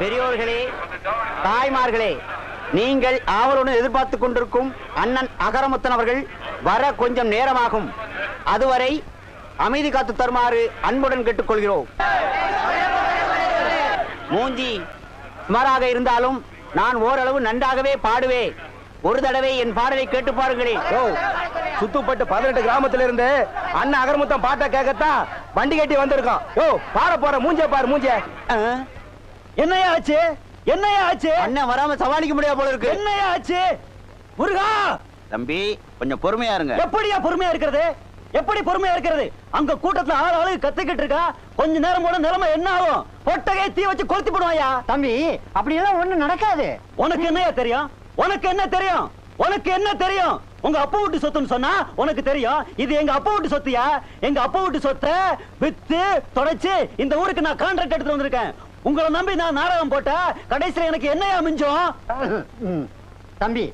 பெரியோர்களே தாய்மார்களே நீங்கள் ஆவலுடன் எதிர்பார்த்து கொண்டிருக்கும் அண்ணன் அகரமுத்தன் அவர்கள் வர கொஞ்சம் நேரமாகும். அதுவரை அமைதி காத்து தருமாறு அன்புடன் கேட்டுக்கொள்கிறோம். மூஞ்சி சுமாராக இருந்தாலும் நான் ஓரளவு நன்றாகவே பாடுவேன். ஒரு தடவை என் பாடலை கேட்டு பாருங்களேன். ஓ சுத்துப்பட்டு பதினெட்டு கிராமத்துல இருந்து அண்ணன் அகர்முத்தம் பாட்டை கேட்கத்தான் வண்டி கட்டி வந்திருக்கோம் ஓ பாட போற மூஞ்ச பாரு மூஞ்ச. என்னையா ஆச்சு? என்னையா ஆச்சு? அண்ணன் வராம சமாளிக்க முடியாது போல இருக்கு. என்னையா ஆச்சு? முருகா! தம்பி கொஞ்சம் பொறுமையா இருங்க. எப்படியா பொறுமையா இருக்கிறது? எப்படி பொறுமையா இருக்கிறது? அங்க கூட்டத்துல ஆள் ஆளு கத்திக்கிட்டு இருக்கா? கொஞ்ச நேரம் போன நிலைமை என்ன ஆகும்? பொட்டகை தீ வச்சு கொளுத்தி போடுவாயா? தம்பி அப்படி எல்லாம் ஒண்ணு நடக்காது. உனக்கு என்னையா தெரியும்? உனக்கு என்ன தெரியும்? உனக்கு என்ன தெரியும்? உங்க அப்பா வீட்டு சொத்துன்னு சொன்னா உனக்கு தெரியும். இது எங்க அப்பா வீட்டு சொத்துயா? எங்க அப்பா வீட்டு சொத்தை வித்து தொலைச்சு இந்த ஊருக்கு நான் கான்ட்ராக்ட் எடுத்து வந்திருக்கேன். உங்களை நம்பி நான் நாடகம் போட்டா கடைசியில எனக்கு என்னையா மிஞ்சம். தம்பி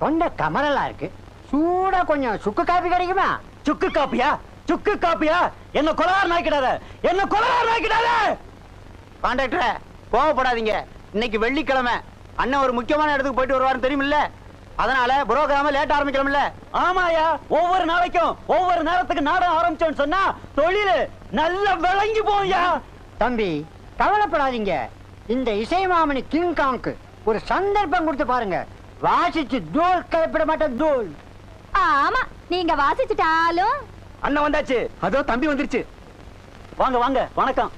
தொண்டை கமரலா இருக்கு. சூடா கொஞ்சம் சுக்கு காப்பி கிடைக்குமா? சுக்கு காப்பியா? சுக்கு காப்பியா? என்ன கொலகார நாய்க்கிடாத? என்ன கொலகார நாய்க்கிடாத? கான்ட்ராக்டர கோவப்படாதீங்க. இன்னைக்கு வெள்ளிக்கிழமை. அண்ணன் ஒரு முக்கியமான இடத்துக்கு போயிட்டு வருவாருன்னு தெரியுமில்ல? அதனால புரோகிராம லேட் ஆரம்பிக்கலாம்ல ஆமாயா ஒவ்வொரு நாளைக்கும் ஒவ்வொரு நேரத்துக்கு நாடகம் ஆரம்பிச்சோன்னு சொன்னா தொழில் நல்லா விளங்கி போயா தம்பி கவலைப்படாதீங்க. இந்த இசைமாமணி கிங்காங்க்கு ஒரு சந்தர்ப்பம் கொடுத்து பாருங்க. வாசிச்சு தோல் கலப்பிட மாட்டேன் தோல். ஆமா நீங்க வாசிச்சுட்டாலும். அண்ணன் வந்தாச்சு. அதோ தம்பி வந்துருச்சு. வாங்க வாங்க வணக்கம்.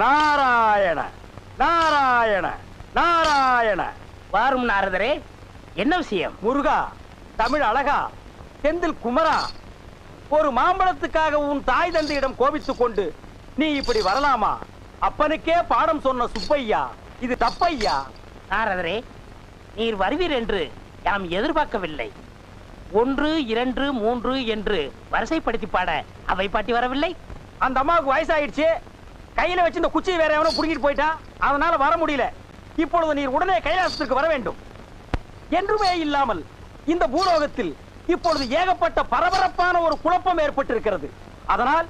நாராயண நாராயண நாராயண. வாரும் நாரதரே என்ன விஷயம்? முருகா தமிழ் அழகா செந்தில் குமரா ஒரு மாம்பழத்துக்காக உன் தாய் தந்தையிடம் கோபித்துக் கொண்டு நீ இப்படி வரலாமா? அப்பனுக்கே பாடம் சொன்ன சுப்பையா இது தப்பையா? நாரதரே நீர் வருவீர் என்று யாம் எதிர்பார்க்கவில்லை. ஒன்று இரண்டு மூன்று என்று வரிசைப்படுத்தி பாட அவை பாட்டி வரவில்லை? அந்த அம்மாவுக்கு வயசாயிடுச்சு. கையில வச்சு இந்த குச்சியை வேற எவனோ புடுங்கிட்டு போயிட்டான் அதனால வர முடியல. இப்பொழுது நீர் உடனே கைலாசத்துக்கு வர வேண்டும். என்றுமே இல்லாமல் இந்த பூலோகத்தில் இப்பொழுது ஏகப்பட்ட பரபரப்பான ஒரு குழப்பம் ஏற்பட்டிருக்கிறது. அதனால்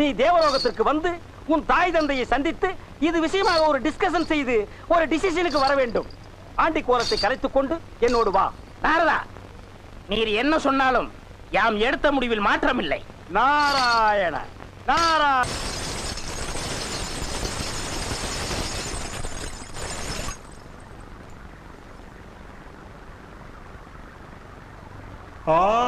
நீ தேவலோகத்திற்கு வந்து உன் தாய் தந்தையை சந்தித்து இது விஷயமாக ஒரு டிஸ்கஷன் செய்து ஒரு டிசிஷனுக்கு வர வேண்டும். ஆண்டி கோலத்தை கலைத்துக் கொண்டு என்னோடு வா. நாரதா நீர் என்ன சொன்னாலும் யாம் எடுத்த முடிவில் மாற்றமில்லை. நாராயண நாரா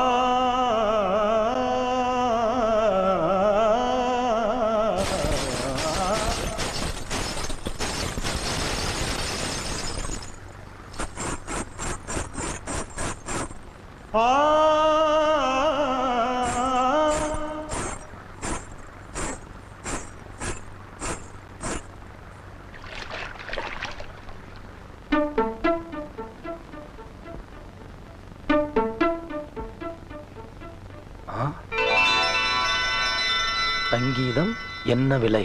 சங்கீதம் என்ன விலை?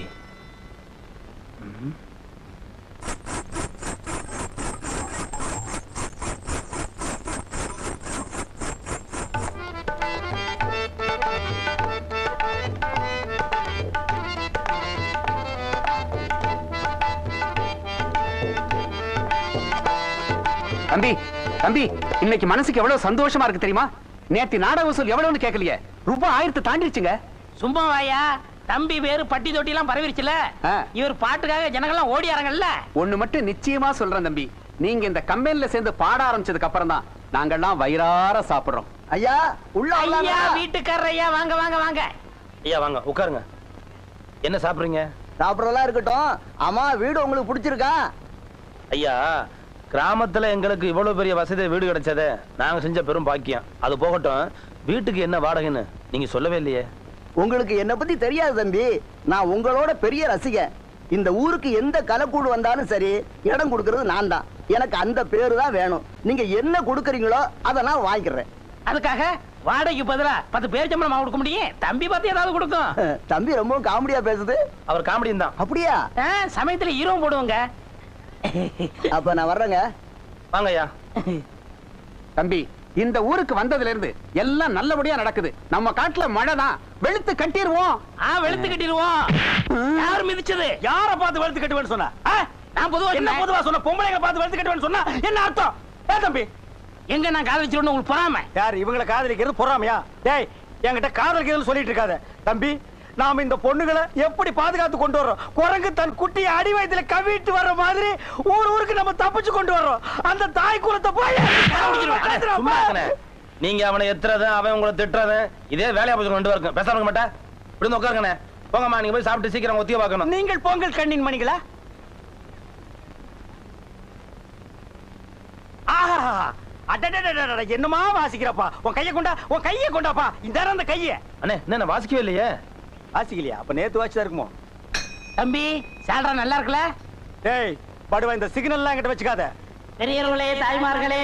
தம்பி தம்பி இன்னைக்கு மனசுக்கு எவ்வளவு சந்தோஷமா இருக்கு தெரியுமா? நேத்து நாடக வசூல் எவ்வளவுன்னு கேட்கலையே ரூபாய் ஆயிரத்து தாண்டிடுச்சுங்க சும்மா வாயா தம்பி பேரு பட்டி தொட்டி எல்லாம் பரவிருச்சுல. ஆ. இவர் பாட்டுக்காக ஜனங்கள்லாம் ஓடியாரங்கல்ல ஒண்ணு மட்டும் நிச்சயமா சொல்றேன் தம்பி. நீங்க இந்த கம்பெனில சேர்ந்து பாட ஆரம்பிச்சதுக்கு அப்புறம் தான் நாங்கெல்லாம் வயிறார சாப்பிடுறோம். ஐயா உள்ள ஐயா வீட்டுக்காரர் ஐயா வாங்க வாங்க வாங்க. ஐயா வாங்க உட்காருங்க. என்ன சாப்பிடுறீங்க? சாப்பிடறதெல்லாம் இருக்கட்டும். ஆமா வீடு உங்களுக்கு பிடிச்சிருக்கா? ஐயா கிராமத்துல எங்களுக்கு இவ்வளவு பெரிய வசதி வீடு கிடைச்சதே நாங்க செஞ்ச பெரும் பாக்கியம். அது போகட்டும். வீட்டுக்கு என்ன வாடகைன்னு நீங்க சொல்லவே இல்லையே. உங்களுக்கு என்ன பத்தி தெரியாது தம்பி. நான் உங்களோட பெரிய ரசிகன். இந்த ஊருக்கு எந்த கலக்கூடு வந்தாலும் சரி இடம் கொடுக்கறது நான் தான். எனக்கு அந்த பேரு தான் வேணும். நீங்க என்ன கொடுக்கறீங்களோ அதை நான் வாங்கிக்கிறேன். அதுக்காக வாடகைக்கு பதிலா பத்து பேர் சம்பளம் கொடுக்க முடியும். தம்பி பார்த்து ஏதாவது கொடுக்கும். தம்பி ரொம்ப காமெடியா பேசுது. அவர் காமெடியும் தான். அப்படியா? சமயத்துல ஹீரோ போடுவோங்க. அப்ப நான் வர்றேங்க. வாங்க ஐயா தம்பி இந்த ஊருக்கு வந்ததுல இருந்து எல்லாம் நல்லபடியா நடக்குது. நம்ம காட்டுல மழை தான் வெளுத்து கட்டிடுவோம் ஆ வெளுத்து கட்டிடுவோம் யார் மிதிச்சது? யார பார்த்து வெளுத்து கட்டுவேன்னு சொன்னா? நான் பொதுவா என்ன. பொதுவா சொன்ன பொம்பளைங்களை பார்த்து வெளுத்து கட்டுவேன்னு சொன்னா என்ன அர்த்தம்? ஏ தம்பி. எங்க நான் காதலிச்சிருன்னு உங்களுக்கு பொறாம? யார் இவங்களை காதலிக்கிறது பொறாமையா? டேய் என்கிட்ட காதலிக்கிறதுன்னு சொல்லிட்டு இருக்காத. தம்பி நாம இந்த பொண்ணுகளை எப்படி பாதுகாத்து கொண்டு வர்றோம்? குரங்கு தன் குட்டியை அடி வயத்துல கவிட்டு வர்ற மாதிரி ஊர் ஊருக்கு நம்ம தப்பிச்சு கொண்டு வர்றோம். அந்த தாய் குலத்தை போய். நீங்க அவனை எத்துறது அவன் உங்களை திட்டுறது இதே வேலையா போச்சு ரெண்டு பேருக்கும் பேசாம இருக்க மாட்டா இப்படி உட்காருங்கண்ணே. போங்கம்மா நீங்க போய் சாப்பிட்டு சீக்கிரம் ஒத்திய பார்க்கணும். நீங்கள் பொங்கல் கண்ணின் மணிகளா? என்னமா வாசிக்கிறப்பா? உன் கையை கொண்டா உன் கையை கொண்டாப்பா? இந்த அந்த கையை. அண்ணே என்ன வாசிக்கவே இல்லையே? வாசிக்கலையா? அப்ப நேத்து வாசிச்சா இருக்குமோ? தம்பி சால்ரா நல்லா இருக்குல்ல? டேய் படுவா இந்த சிக்னல்லாம் என்கிட்ட வச்சுக்காத. பெரியவர்களே தாய்மார்களே.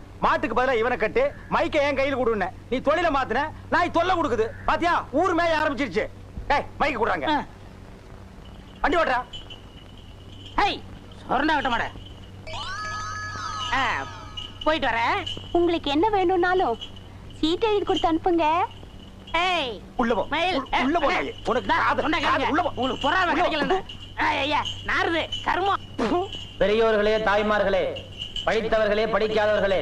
மாட்டுக்கு பதிலா இவனை கட்டு மைக்க என் கையில் கொடுன நீ தொழில மாத்துன நாய் தொல்லை கொடுக்குது. பாத்தியா? ஊர் மேய ஆரம்பிச்சிருச்சு. ஏய் மைக்க கொடுறாங்க. வண்டி ஓட்டுறா. சொரணா விட்ட மாட. போயிட்டு வரேன் உங்களுக்கு என்ன வேணும்னாலும் சீட் எழுதி கொடுத்து அனுப்புங்க. ஏய் உள்ள போ. மயில் உள்ள- போ. உனக்கு காது- சொன்னா காது உள்ள போ. உங்களுக்கு பொறாம கிடைக்கல ஐயா நாருது கருமம். பெரியோர்களே தாய்மார்களே படித்தவர்களே படிக்காதவர்களே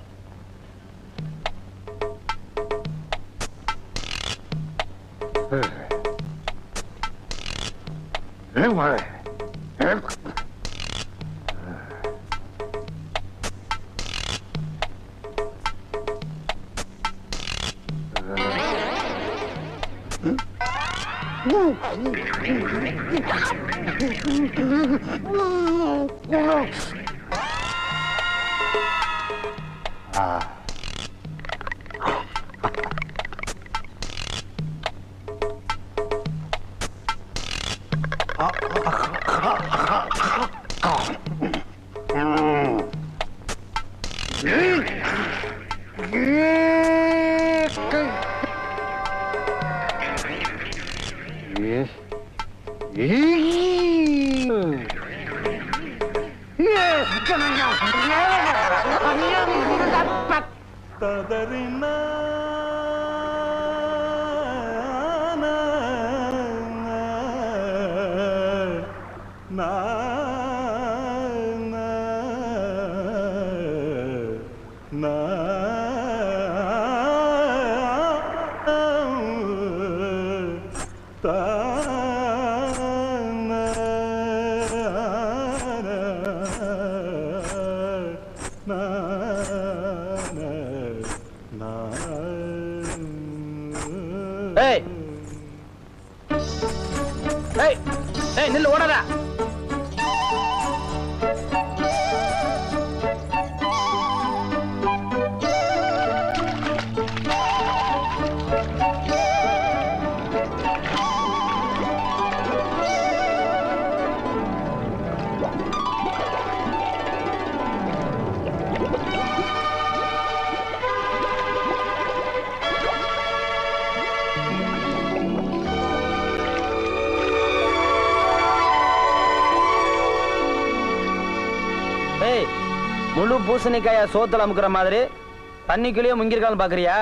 ஏய் ஏய் ஏய் நில்லு பூசணிக்காய சோத்துல அமுக்குற மாதிரி தண்ணிக்குள்ளேயே முங்கிருக்கான்னு பாக்குறியா?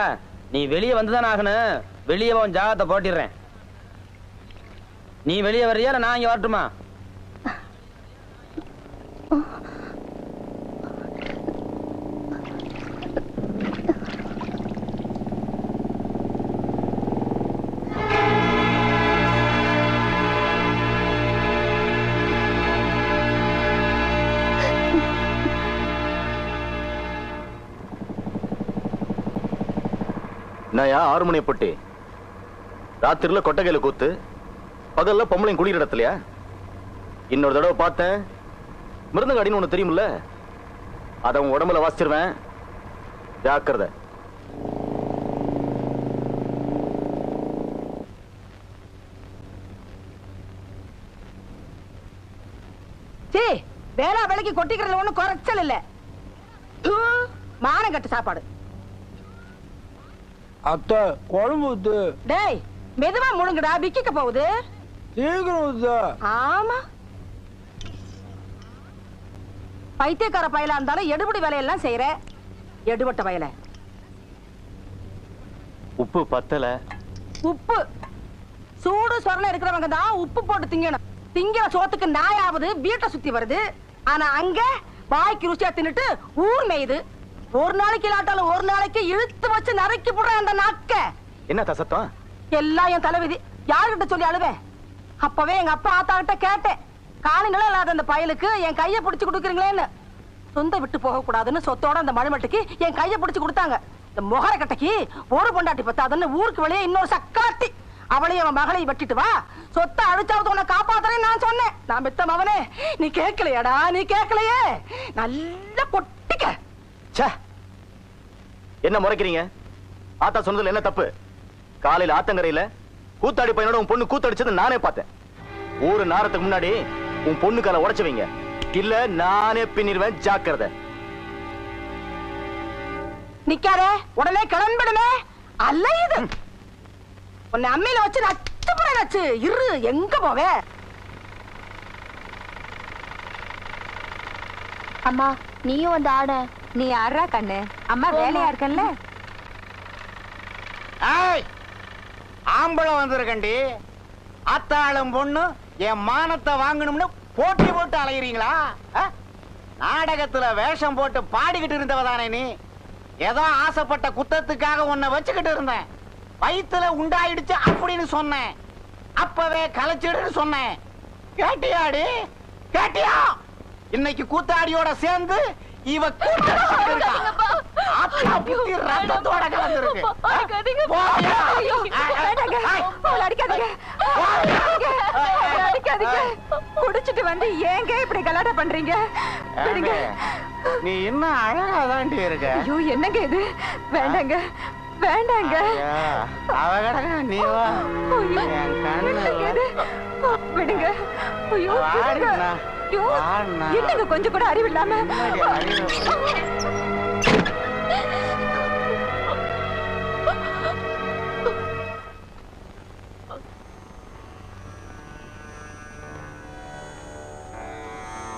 நீ வெளியே வந்துதான் ஆகணும். வெளியே உன் ஜாகத்தை போட்டிடுறேன். நீ வெளியே வர்றியா நான் இங்க வரட்டுமா? நான் யா ஆறு பொட்டி? ராத்திரில கொட்டகையில கூத்து. பகல்ல பொம்பளையும் குடிக்கிற இடத்துலயா இன்னொரு தடவை பார்த்தேன். மிருந்தங்காடின்னு ஒன்னு தெரியுமில்ல? அத உன் உடம்புல வாசிச்சிருவேன். ஜாக்கிரதை. சீ வேளா வேலைக்கு கொட்டிக்கிறதுல ஒண்ணும் குறைச்சல் இல்ல. மானம் கட்டு சாப்பாடு. அத்தை குழம்பு ஊத்து. டேய் மெதுவா முழுங்குடா விக்கிக்க போகுது. சீக்கிரம் ஊத்து. ஆமா. பைத்தியக்கார பயலா இருந்தாலும் எடுபடி வேலையெல்லாம் செய்யற. எடுபட்ட பயல. உப்பு பத்தல. உப்பு. சூடு சொரணை இருக்கிறவங்க தான் உப்பு போட்டு திங்கணும். திங்கிற சோத்துக்கு நாயாவது வீட்டை சுத்தி வருது. ஆனா அங்க வாய்க்கு ருசியா தின்னுட்டு ஊர் மேயுது. ஒரு நாளைக்கு இல்லாட்டாலும் ஒரு நாளைக்கு இழுத்து வச்சு நறுக்கி போடுறேன் அந்த நாக்க. என்ன தசத்தம்? எல்லாம் என் தலைவிதி. யாருகிட்ட சொல்லி அழுவேன்? அப்பவே எங்க அப்பா ஆத்தா கிட்ட கேட்டேன். காணி நிலம் இல்லாத அந்த பயலுக்கு என் கைய பிடிச்சு கொடுக்குறீங்களேன்னு. சொந்த விட்டு போக கூடாதுன்னு சொத்தோட அந்த மணிமட்டுக்கு என் கைய பிடிச்சு கொடுத்தாங்க. இந்த முகர கட்டைக்கு ஒரு பொண்டாட்டி பத்தாதுன்னு ஊருக்கு வெளியே இன்னொரு சக்காட்டி. அவளையும் அவன் மகளை வெட்டிட்டு வா. சொத்தை அழிச்சாவது உன்னை காப்பாத்துறேன்னு நான் சொன்னேன். நான் பெத்த மவனே நீ கேட்கலையாடா? நீ கேட்கலையே? நல்ல பொட்டிக்க. என்ன முறைக்கிறீங்க? ஆத்தா சொன்னதுல என்ன தப்பு? காலையில ஆத்தங்கரையில கூத்தாடி பையனோட உன் பொண்ணு கூத்தடிச்சது நானே பார்த்தேன். ஒரு நேரத்துக்கு முன்னாடி உன் பொண்ணு காலை உடைச்சு வைங்க. இல்ல நானே பின்னிருவேன் ஜாக்கிரதை. நிக்காதே. உடனே கிளம்பிடுமே. அல்ல இது. உன்னை அம்மையில வச்சு நச்சு புற நச்சு இரு எங்க போவே? அம்மா நீயும் வந்து ஆட. நீ ஆடுறா கண்ணு? அம்மா வேலையா இருக்கல்ல? ஏய் ஆம்பளை வந்திருக்கண்டி. அத்தாளும் பொண்ணு என் மானத்தை வாங்கணும்னு போட்டி போட்டு அலைகிறீங்களா ஆ? நாடகத்துல வேஷம் போட்டு பாடிக்கிட்டு இருந்தவதானே நீ? ஏதோ ஆசைப்பட்ட குத்தத்துக்காக உன்னை வச்சுக்கிட்டு இருந்தேன். வயித்துல உண்டாயிடுச்சு அப்படின்னு சொன்னேன். அப்பவே கலைச்சிடுன்னு சொன்னேன். கேட்டியாடி? கேட்டியா? இன்னைக்கு கூத்தாடியோட சேர்ந்து இவ ரத்தத்தோட கலந்துருக்கு குடிச்சிட்டு வந்து ஏங்க இப்படி கலாட்டா பண்றீங்க? நீ இன்னும் அழகா தாண்டி இருக்க? ஐயோ என்னங்க இது? வேண்டாங்க. வேண்டாங்க. ஐயா, அவ கிடக்க நீ வா. என் கண்ணு? விடுங்க. ஐயோ. ஐயோ. என்னங்க கொஞ்சம் கூட அறிவில்லாம?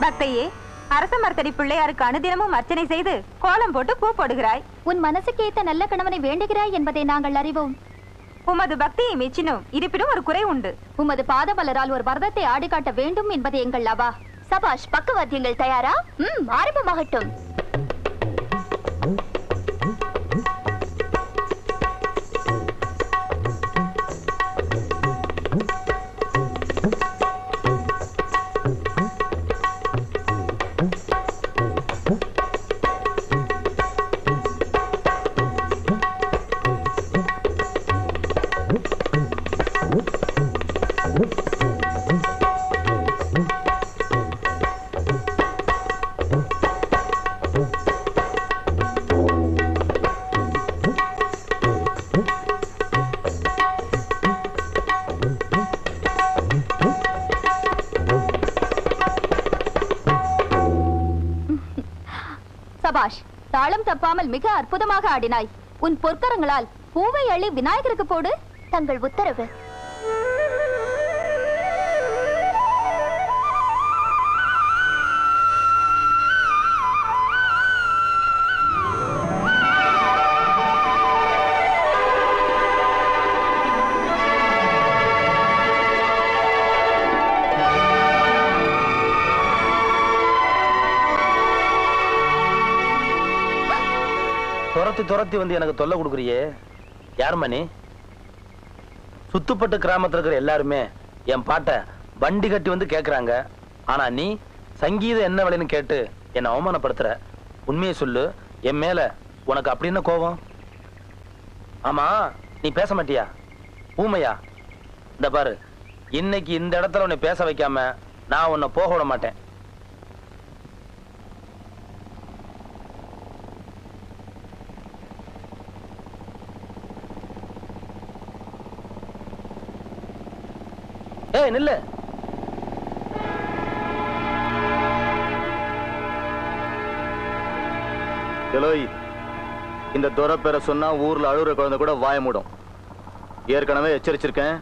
பக்தையே அரச மரத்தடி பிள்ளையாருக்கு அனுதினமும் அர்ச்சனை செய்து கோலம் போட்டு பூ போடுகிறாய். உன் மனசுக்கு ஏத்த நல்ல கணவனை வேண்டுகிறாய் என்பதை நாங்கள் அறிவோம். உமது பக்தியை மெச்சினோம். இருப்பினும் ஒரு குறை உண்டு. உமது பாதமலரால் ஒரு பரதத்தை ஆடிக்காட்ட வேண்டும் என்பது எங்கள் அவா சபாஷ் பக்கவாத்தியங்கள் தயாரா? ம் ஆரம்பமாகட்டும். சபாஷ் தாளம் தப்பாமல் மிக அற்புதமாக ஆடினாய். உன் பொற்கரங்களால் பூவை அள்ளி விநாயகருக்கு போடு. தங்கள் உத்தரவு. துரத்தி துரத்தி வந்து எனக்கு தொல்லை கொடுக்குறியே. யார் நீ சுத்துப்பட்டு கிராமத்தில் இருக்கிற எல்லாருமே என் பாட்டை வண்டி கட்டி வந்து கேக்குறாங்க. ஆனா நீ சங்கீதம் என்ன விலைன்னு கேட்டு என்னை அவமானப்படுத்துற. உண்மையை சொல்லு. என் மேல உனக்கு அப்படி என்ன கோபம்? ஆமா நீ பேச மாட்டியா? ஊமையா? இந்த பாரு இன்னைக்கு இந்த இடத்துல உன்னை பேச வைக்காம நான் உன்னை போக விட மாட்டேன். ஏய் நில்லு. எலோய் இந்த துரை பேரை சொன்னா ஊர்ல அழுகுற குழந்தை கூட வாய மூடும். ஏற்கனவே எச்சரிச்சிருக்கேன்.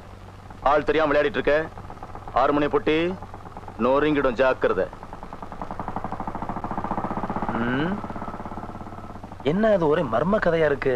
ஆள் தெரியாம விளையாடிட்டு இருக்க. ஆறு மணி பொட்டி நோரிங்கிடும் ஜாக்கிரதை. என்ன அது ஒரே மர்ம கதையா இருக்கு?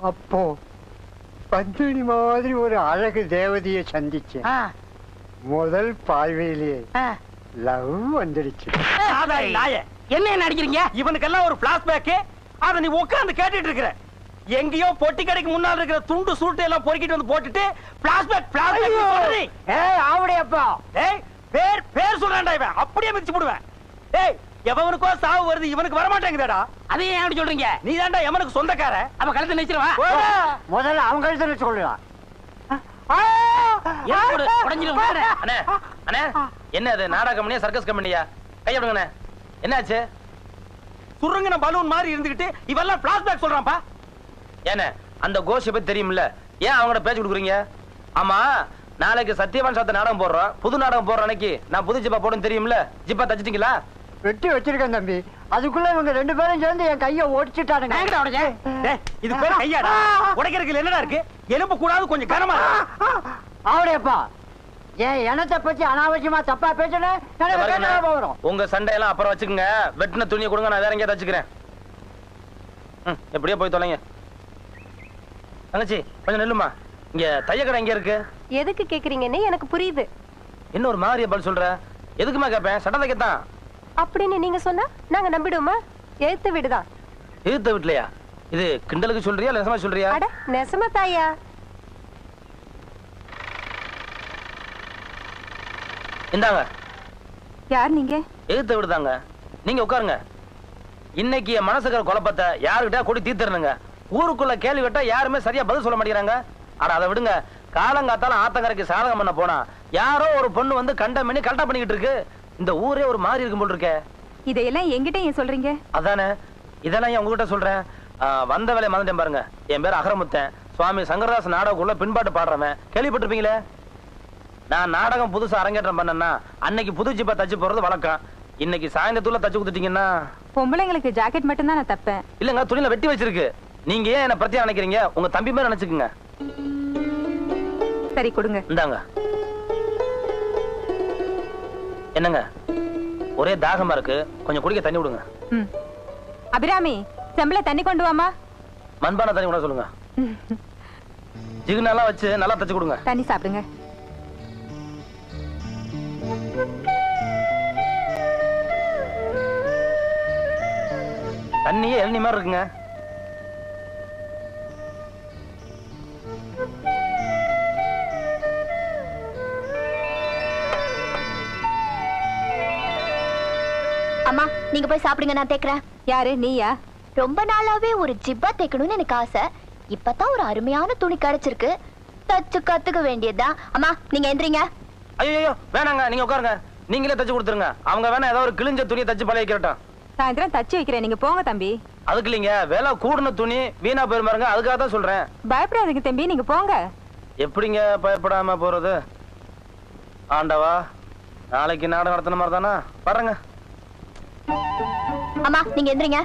அப்போ பந்தினி மாதிரி ஒரு அழகு தேவதையை சந்திச்சேன் ஆ, முதல் பார்வையிலேயே. லவ் வந்துடுச்சு. என்ன என்ன அடிக்கிறீங்க இவனுக்கெல்லாம் ஒரு பிளாஸ்பேக் அத நீ உட்கார்ந்து கேட்டுட்டு இருக்கிற. எங்கேயோ பொட்டி கடைக்கு முன்னால இருக்கிற துண்டு சூட்டு எல்லாம் பொறுக்கிட்டு வந்து போட்டுட்டு பிளாஸ்பேக் பிளாஸ்பேக் ஏய் ஆவடையப்பா. டேய் பேர் பேர் சொல்றேன்டா இவன். அப்படியே மிதிச்சு போடுவேன். டேய் எவனுக்கோ சாவு வருது இவனுக்கு வர மாட்டேங்குதேடா அதையும் ஏன் அப்படி சொல்றீங்க? நீ தான்டா எவனுக்கு சொந்தக்கார. அப்ப கழுத்தை நினைச்சிருவா முதல்ல சொல்லலாம் உடஞ்சிரும் அண்ணே அண்ணே என்ன அது நாடக கம்பெனியா சர்க்கஸ் கம்பெனியா? கையப்படுங்கண்ணே என்னாச்சு? சுருங்கின பலூன் மாதிரி இருந்துகிட்டு இவெல்லாம் பிளாஸ்பேக் சொல்றான்ப்பா. ஏண்ணே அந்த கோஷை பத்தி தெரியும்ல ஏன் அவங்களோட பேச்சு கொடுக்குறீங்க? ஆமா நாளைக்கு சத்யவான் சாத்த நாடகம் போடுறோம். புது நாடகம் போடுற அன்னைக்கு நான் புது ஜிப்பா போடுன்னு தெரியும்ல ஜிப்பா தச்சிட்டீங்களா? வெட்டி வச்சிருக்கேன் தம்பி. அதுக்குள்ள இவங்க ரெண்டு பேரும் சேர்ந்து என் கைய ஒடிச்சிட்டானுங்க. இது பேர் கையாடா. உடைக்கிறதுக்கு என்னடா இருக்கு? எலும்பு கூடாது கொஞ்சம் கனமா. இருக்கு. ஆவடையப்பா. என் இனத்தை பத்தி அனாவசியமா தப்பா கேட்டா வரும் உங்க சண்டையெல்லாம் அப்புறம் வச்சுக்கோங்க. வெட்டின துணியை கொடுங்க நான் வேற எங்கேயா தச்சுக்கிறேன் எப்படியோ போய் தொலைங்க. தங்கச்சி கொஞ்சம் நெல்லுமா. இங்க தைய கடை எங்க இருக்கு? எதுக்கு கேக்குறீங்கன்னு எனக்கு புரியுது. என்ன ஒரு மாதிரியா பதில் சொல்ற? எதுக்குமா கேட்பேன் சட்டை தைக்கத்தான் அப்படின்னு நீங்க சொன்னா நாங்க நம்பிடுவோமா? எழுத்து விடுதான். எதிர்த்த வீட்லயா? இது கிண்டலுக்கு சொல்றியா நெசமா சொல்றியா? அட நெசமா தாயா? இந்தாங்க. யார் நீங்க? எதிர்த்த விடுதாங்க. நீங்க உட்காருங்க. இன்னைக்கு என் மனசுக்கிற குழப்பத்தை யாருக்கிட்ட கூடி தீர்த்துறனுங்க ஊருக்குள்ள கேள்வி கேட்டா யாருமே சரியா பதில் சொல்ல மாட்டேங்கிறாங்க. ஆனா அதை விடுங்க. காலங்காத்தால ஆத்தங்கரைக்கு சாதகம் பண்ண போனா யாரோ ஒரு பொண்ணு வந்து கண்ட பண்ணி கரெக்டா பண்ணிக்கிட்டு இருக்கு. இந்த ஊரே ஒரு மாதிரி இருக்கும் போல் இருக்கே. இதையெல்லாம் எங்கிட்ட ஏன் சொல்றீங்க? அதானே? இதெல்லாம் ஏன் உங்ககிட்ட சொல்றேன்? வந்த வேலையை மறந்துட்டேன் பாருங்க. என் பேர் அகரமுத்தன். சுவாமி சங்கரதாஸ் நாடகக்குள்ள பின்பாட்டு பாடுறவன். கேள்விப்பட்டிருப்பீங்களே? நான் நாடகம் புதுசா அரங்கேற்றம் பண்ணேன்னா அன்னைக்கு புது ஜிப்பா தச்சு போறது வழக்கம். இன்னைக்கு சாயந்தரத்துல தச்சு கொடுத்துட்டீங்கன்னா. பொம்பளைங்களுக்கு ஜாக்கெட் மட்டும் தான் நான் தப்பேன். இல்லங்க துணியில வெட்டி வச்சிருக்கு. நீங்க ஏன் என்ன பிரத்தியா நினைக்கிறீங்க உங்க தம்பி மேல நினைச்சுக்குங்க. சரி கொடுங்க. இந்தாங்க. என்னங்க? ஒரே தாகமா இருக்கு. கொஞ்சம் குடிக்க தண்ணி விடுங்க. அபிராமி செம்பல தண்ணி கொண்டு வாமா மண்பானை தண்ணி கூட சொல்லுங்க. ஜிகுனெல்லாம் வச்சு நல்லா தச்சு கொடுங்க. தண்ணி சாப்பிடுங்க. தண்ணியே இளநி மாதிரி இருக்குங்க. அம்மா நீங்க போய் சாப்பிடுங்க நான் தேக்கிறேன் யாரு நீயா? ரொம்ப நாளாவே ஒரு ஜிப்பா தைக்கணும்னு எனக்கு ஆசை. இப்பதான் ஒரு அருமையான துணி கிடைச்சிருக்கு. தச்சு கத்துக்க வேண்டியதுதான். அம்மா நீங்க எந்திரிங்க. ஐயோ வேணாங்க நீங்க உட்காருங்க. நீங்களே தச்சு கொடுத்துருங்க. அவங்க வேணா ஏதாவது ஒரு கிழிஞ்ச துணியை தச்சு பழகிக்கிறட்டும் சாயந்தரம் தச்சு வைக்கிறேன் நீங்க போங்க தம்பி. அதுக்கு இல்லைங்க வேலை கூடுன துணி வீணா போயிருமாருங்க அதுக்காக தான் சொல்றேன். பயப்படாதீங்க தம்பி நீங்க போங்க. எப்படிங்க பயப்படாம போறது? ஆண்டவா நாளைக்கு நாடகம் நடத்தின மாதிரி தானா? பாருங்க அம்மா நீங்க எந்திரிங்க.